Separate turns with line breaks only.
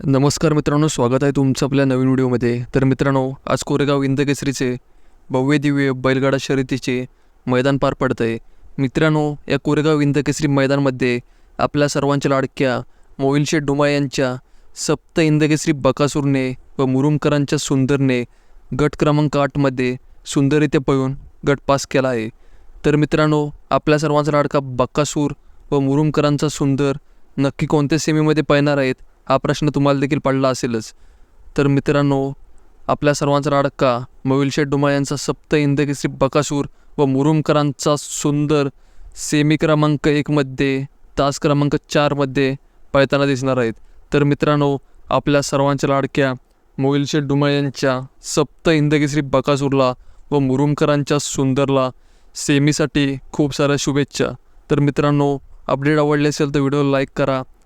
नमस्कार मित्रांनो स्वागत आहे तुमचं आपल्या नवीन व्हिडिओमध्ये. तर मित्रांनो आज कोरेगाव इंदकेसरीचे भव्य दिव्य बैलगाडा शर्यतीचे मैदान पार पडतं आहे मित्रांनो या कोरेगाव इंदकेसरी मैदानमध्ये आपल्या सर्वांच्या लाडक्या मोहिलशेठ डुमा यांच्या सप्त इंदकेसरी बकासूरने व मुरुमकरांच्या सुंदरने गट क्रमांक आठमध्ये सुंदररित्या पळून गट पास केला आहे. तर मित्रांनो आपल्या सर्वांचा लाडका बक्कासूर व मुरुमकरांचा सुंदर नक्की कोणत्या सेमीमध्ये पळणार आहेत? हा प्रश्न तुम्हाला देखील पडला असेलच. तर मित्रांनो आपल्या सर्वांचा लाडका मविलशेठ डुमा यांचा सप्त इंदकेसरी बकासूर व मुरुमकरांचा सुंदर सेमी क्रमांक एकमध्ये तास क्रमांक चारमध्ये पळताना दिसणार आहेत. तर मित्रांनो आपल्या सर्वांच्या लाडक्या मोविलशेठ डुमा यांच्या सप्त इंदकेसरी बकासूरला व मुरुमकरांच्या सुंदरला सेमीसाठी खूप साऱ्या शुभेच्छा. तर मित्रांनो अपडेट आवडले असेल तर व्हिडिओ लाईक करा.